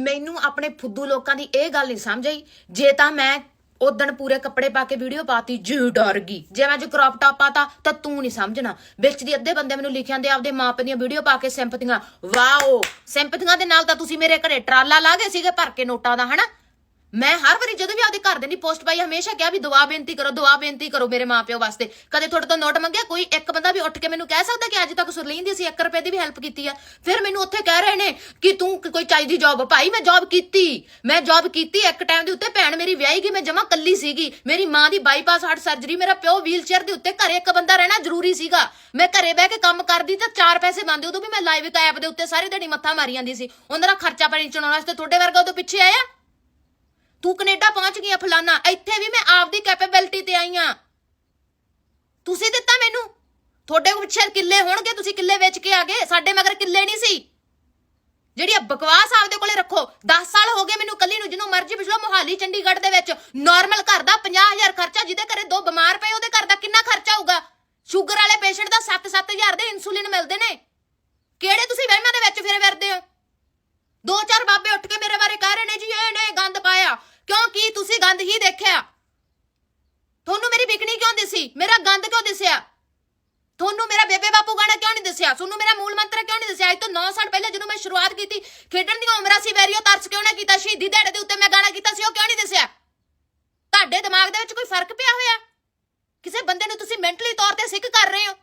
ਮੈਨੂੰ ਆਪਣੇ ਫੁੱਦੂ ਲੋਕਾਂ ਦੀ ਇਹ ਗੱਲ ਨਹੀਂ ਸਮਝ ਆਈ। ਜੇ ਤਾਂ ਮੈਂ ਉਦਣ ਪੂਰੇ ਕੱਪੜੇ ਪਾ ਕੇ ਵੀਡੀਓ ਪਾਤੀ ਜੀ ਡਰ ਗਈ। ਜੇ ਮੈਂ ਅੱਜ ਕ੍ਰੌਪ ਟਾਪ ਪਾਤਾ, ਤਾਂ ਤੂੰ ਨਹੀਂ ਸਮਝਣਾ। ਵਿੱਚ ਦੀ ਅੱਧੇ ਬੰਦੇ ਮੈਨੂੰ ਲਿਖਿਆਂ ਦੇ ਆਪਦੇ ਮਾਪੇ ਦੀਆਂ ਵੀਡੀਓ ਪਾ ਕੇ ਸਿੰਪਥੀਆਂ ਵਾਓ! ਸਿੰਪਥੀਆਂ ਦੇ ਨਾਲ ਤਾਂ ਤੁਸੀਂ ਮੇਰੇ ਘਰੇ ਟਰਾਲਾ ਲਾ ਗਏ ਸੀਗੇ ਭਰ ਕੇ ਨੋਟਾਂ ਦਾ, ਹਨਾ? ਮੈਂ ਹਰ ਵਾਰੀ ਜਦੋਂ ਵੀ ਆਪਦੇ ਘਰ ਦੇ ਦੀ ਪੋਸਟ ਪਾਈ, ਹਮੇਸ਼ਾ ਕਿਹਾ ਵੀ ਦੁਆ ਬੇਨਤੀ ਕਰੋ, ਦੁਆ ਬੇਨਤੀ ਕਰੋ ਮੇਰੇ ਮਾਪਿਓ ਵਾਸਤੇ। ਕਦੇ ਤੁਹਾਡੇ ਤੋਂ ਨੋਟ ਮੰਗਿਆ? ਕੋਈ ਇੱਕ ਬੰਦਾ ਵੀ ਉੱਠ ਕੇ ਮੈਨੂੰ ਕਹਿ ਸਕਦਾ ਕਿ ਅੱਜ ਤੱਕ ਸੁਰਲੀਨ ਦੀ ਸੀ 1 ਰੁਪਏ ਦੀ ਵੀ ਹੈਲਪ ਕੀਤੀ ਆ? ਫਿਰ ਮੈਨੂੰ ਉੱਥੇ ਕਹਿ ਰਹੇ ਨੇ ਕਿ ਤੂੰ ਕੋਈ ਚਾਹੀਦੀ ਜੌਬ ਭਾਈ, ਮੈਂ ਜੌਬ ਕੀਤੀ। ਮੈਂ ਜੌਬ ਕੀਤੀ ਇੱਕ ਟਾਈਮ ਦੇ ਉੱਤੇ, ਭੈਣ ਮੇਰੀ ਵਿਆਹੀ ਗਈ, ਮੈਂ ਜਮਾ ਕੱਲੀ ਸੀਗੀ। ਮੇਰੀ ਮਾਂ ਦੀ ਬਾਈਪਾਸ ਹਾਰਟ ਸਰਜਰੀ ਮੇਰਾ ਪਿਓ ਵੀਲਚੇਅਰ ਦੇ ਉੱਤੇ ਘਰੇ ਇੱਕ ਬੰਦਾ ਰਹਿਣਾ ਜ਼ਰੂਰੀ ਸੀਗਾ। ਮੈਂ ਘਰੇ ਬਹਿ ਕੇ ਕੰਮ ਕਰਦੀ ਤਾਂ ਚਾਰ ਪੈਸੇ ਬਣਦੇ ਉਦੋਂ ਵੀ ਮੈਂ ਲਾਈਵ ਐਪ ਦੇ ਉੱਤੇ ਸਾਰੇ ਦਿਹਾੜੀ ਮੱਥਾ ਮਾਰੀ ਜਾਂਦੀ ਸੀ। ਉਹਨਾਂ ਦਾ ਖਰਚਾ ਪਾਣੀ ਚਲਾਉਣ ਵਾਸਤੇ ਤੁਹਾਡੇ ਵਰਗਾ ਉਦੋਂ ਪਿੱਛੇ ਆਇਆ? ਕੈਨੇਡਾ ਫਲਾਨਾ, ਇੱਥੇ ਵੀ ਮੈਂ ਆਪਦੀ ਕੈਪੇਬਿਲਿਟੀ ਤੇ ਆਈ ਆ। ਤੁਸੀਂ ਦਿੱਤਾ ਮੈਨੂੰ? ਤੁਹਾਡੇ ਕੋਲ ਪਿੱਛੇ ਕਿੱਲੇ ਹੋਣਗੇ, ਤੁਸੀਂ ਕਿੱਲੇ ਵੇਚ ਕੇ ਆ ਗਏ, ਸਾਡੇ ਮਗਰ ਕਿੱਲੇ ਨਹੀਂ ਸੀ। ਜਿਹੜੀ ਇਹ ਬਕਵਾਸ ਆਪਦੇ ਕੋਲੇ ਰੱਖੋ 10 ਸਾਲ ਹੋ ਗਏ ਮੈਨੂੰ ਕੱਲੀ ਨੂੰ, ਜਿਹਨੂੰ ਮਰਜ਼ੀ ਪੁੱਛ ਲਓ, ਮੋਹਾਲੀ, ਚੰਡੀਗੜ੍ਹ ਦੇ ਵਿੱਚ ਨਾਰਮਲ ਘਰ ਦਾ 50000 ਖਰਚਾ, ਜਿਹਦੇ ਘਰੇ ਦੋ ਬਿਮਾਰ ਪਏ, ਉਹਦੇ ਘਰ ਦਾ ਕਿੰਨਾ ਖਰਚਾ ਹੋਊਗਾ? ਸ਼ੂਗਰ ਵਾਲੇ ਪੇਸ਼ੈਂਟ ਦਾ 7-7000 ਦੇ ਇਨਸੂਲਿਨ ਮਿਲਦੇ ਨੇ। ਕਿਹੜੇ ਤੁਸੀਂ ਵਹਿਮਾਂ ਦੇ ਵਿੱਚ ਫਿਰ ਫਿਰਦੇ ਹੋ? ਦੋ ਚਾਰ ਬਾਬੇ ਉੱਠ ਕੇ ਮੇਰੇ ਬਾਰੇ ਕਹਿ ਰਹੇ ਨੇ ਜੀ, ਇਹ ਕਿਉਂਕਿ ਤੁਸੀਂ ਗੰਦ ਹੀ ਦੇਖਿਆ? ਤੁਹਾਨੂੰ ਮੇਰੀ ਵਿਕਣੀ ਕਿਉਂ ਦਿਸੀ? ਮੇਰਾ ਗੰਦ ਕਿਉਂ ਦਿਸਿਆ? ਤੁਹਾਨੂੰ ਮੇਰਾ ਬੇਬੇ ਬਾਪੂ ਗਾਣਾ ਕਿਉਂ ਨਹੀਂ ਦੱਸਿਆ? ਤੁਹਾਨੂੰ ਮੇਰਾ ਮੂਲ ਮੰਤਰ ਕਿਉਂ ਨਹੀਂ ਦੱਸਿਆ? ਅੱਜ ਤੋਂ 9 ਸਾਲ ਪਹਿਲੇ ਜਦੋਂ ਮੈਂ ਸ਼ੁਰੂਆਤ ਕੀਤੀ, ਖੇਡਣ ਦੀਆਂ ਉਮਰਾਂ ਸੀ ਵੈਰੀਓ ਤਰਸ ਕਿਉਂ ਨਾ ਕੀਤਾ? ਸ਼ਹੀਦੀ ਦਿਹਾੜੇ ਦੇ ਉੱਤੇ ਮੈਂ ਗਾਣਾ ਕੀਤਾ ਸੀ, ਉਹ ਕਿਉਂ ਨਹੀਂ ਦੱਸਿਆ? ਤੁਹਾਡੇ ਦਿਮਾਗ ਦੇ ਵਿੱਚ ਕੋਈ ਫ਼ਰਕ ਪਿਆ ਹੋਇਆ? ਕਿਸੇ ਬੰਦੇ ਨੂੰ ਤੁਸੀਂ ਮੈਂਟਲੀ ਤੌਰ ਤੇ ਸਿੱਖ ਕਰ ਰਹੇ ਹੋ?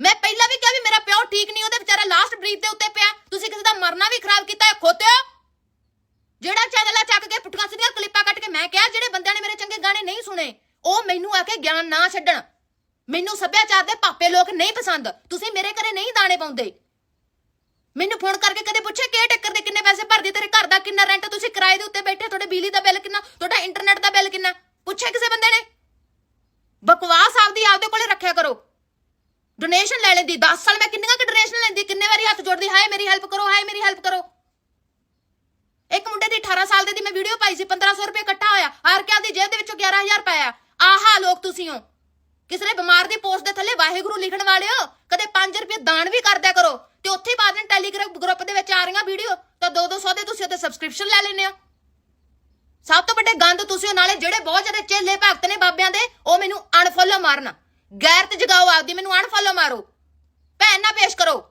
ਮੈਂ ਪਹਿਲਾਂ ਵੀ ਕਿਹਾ ਵੀ ਮੇਰਾ ਪਿਓ ਠੀਕ ਨਹੀਂ, ਉਹਦੇ ਵਿਚਾਰਾ ਲਾਸਟ ਬਰੀਥ ਦੇ ਉੱਤੇ ਪਿਆ। ਤੁਸੀਂ ਕਿਸੇ ਦਾ ਮਰਨਾ ਵੀ ਖਰਾਬ ਕੀਤਾ ਹੈ ਖੋਤਿਓ ਜਿਹੜਾ ਚੈਨਲ ਆ ਚੱਕ ਕੇ ਪੁੱਠੀਆਂ ਸਿੱਧੀਆਂ ਕਲਿੱਪਾਂ ਕੱਟ ਕੇ ਮੈਂ ਕਿਹਾ ਜਿਹੜੇ ਬੰਦਿਆਂ ਨੇ ਮੇਰੇ ਚੰਗੇ ਗਾਣੇ ਨਹੀਂ ਸੁਣੇ। ਉਹ ਮੈਨੂੰ ਆ ਕੇ ਗਿਆਨ ਨਾ ਛੱਡਣ। ਮੈਨੂੰ ਸੱਭਿਆਚਾਰ ਦੇ ਪਾਪੇ ਲੋਕ ਨਹੀਂ ਪਸੰਦ। ਤੁਸੀਂ ਮੇਰੇ ਘਰੇ ਨਹੀਂ ਦਾਣੇ ਪਾਉਂਦੇ। ਮੈਨੂੰ ਫੋਨ ਕਰਕੇ ਕਦੇ ਪੁੱਛਿਆ, ਕੇ ਟੱਕਰ ਦੇ ਕਿੰਨੇ ਪੈਸੇ ਭਰਦੇ? ਤੇਰੇ ਘਰ ਦਾ ਕਿੰਨਾ ਰੈਂਟ ਤੁਸੀਂ ਕਿਰਾਏ ਦੇ ਉੱਤੇ ਬੈਠੇ ਤੁਹਾਡੇ ਬਿਜਲੀ ਦਾ ਬਿੱਲ ਕਿੰਨਾ? ਤੁਹਾਡਾ ਇੰਟਰਨੈਟ ਦਾ ਬਿੱਲ ਕਿੰਨਾ? ਪੁੱਛਿਆ ਕਿਸੇ ਬੰਦੇ ਨੇ? ਬਕਵਾਸ ਆਪਦੀ ਆਪਦੇ ਕੋਲੇ ਰੱਖਿਆ ਕਰੋ। ਡੋਨੇਸ਼ਨ ਲੈ ਲੈਂਦੀ। 10 ਸਾਲ ਮੈਂ ਕਿੰਨੀਆਂ ਕਿ ਡੋਨੇਸ਼ਨ ਲੈਂਦੀ? ਕਿੰਨੇ ਵਾਰੀ ਹੱਥ ਜੋੜਦੀ? ਹਾਏ, ਮੇਰੀ ਹੈਲਪ ਕਰੋ, ਹਾਏ, ਮੇਰੀ ਹੈਲਪ ਕਰੋ। 18 ਸਾਲ ਦੇ ਦੀ ਮੈਂ ਵੀਡੀਓ ਪਾਈ ਸੀ 1500 ਰੁਪਏ ਇਕੱਠਾ ਹੋਇਆ। ਹਾਰ ਕੇ ਆਪਦੀ ਜੇਬ ਦੇ ਵਿੱਚੋਂ 11000 ਪਾਇਆ। ਆਹਾ ਲੋਕ ਤੁਸੀਂ ਹੋ। ਕਿਸੇ ਨੇ ਬਿਮਾਰ ਦੀ ਪੋਸਟ ਦੇ ਥੱਲੇ ਵਾਹਿਗੁਰੂ ਲਿਖਣ ਵਾਲਿਓ ਕਦੇ 5 ਰੁਪਏ ਦਾਨ ਵੀ ਕਰਦਿਆ ਕਰੋ। ਤੇ ਉੱਥੇ ਹੀ ਪਾ ਟੈਲੀਗ੍ਰਾਮ ਗਰੁੱਪ ਦੇ ਵਿੱਚ ਆ ਰਹੀਆਂ ਵੀਡੀਓ ਤਾਂ 2-200 ਦੇ ਤੁਸੀਂ ਉੱਤੇ ਸਬਸਕ੍ਰਿਪਸ਼ਨ ਲੈ ਲੈਂਦੇ ਹੋ। ਸਭ ਤੋਂ ਵੱਡੇ ਗੰਦ ਤੁਸੀਂ ਹੋ, ਨਾਲੇ ਜਿਹੜੇ ਬਹੁਤ ਜ਼ਿਆਦਾ ਚੇਲੇ ਭਗਤ ਨੇ ਬਾਬਿਆਂ ਦੇ ਉਹ ਮੈਨੂੰ ਅਨਫੋਲੋ ਮਾਰਨ। ਗੈਰਤ ਜਗਾਓ ਆਪਦੀ ਮੈਨੂੰ ਅਨਫੋਲੋ ਮਾਰੋ। ਭੈਣ ਨਾ ਪੇਸ਼ ਕਰੋ।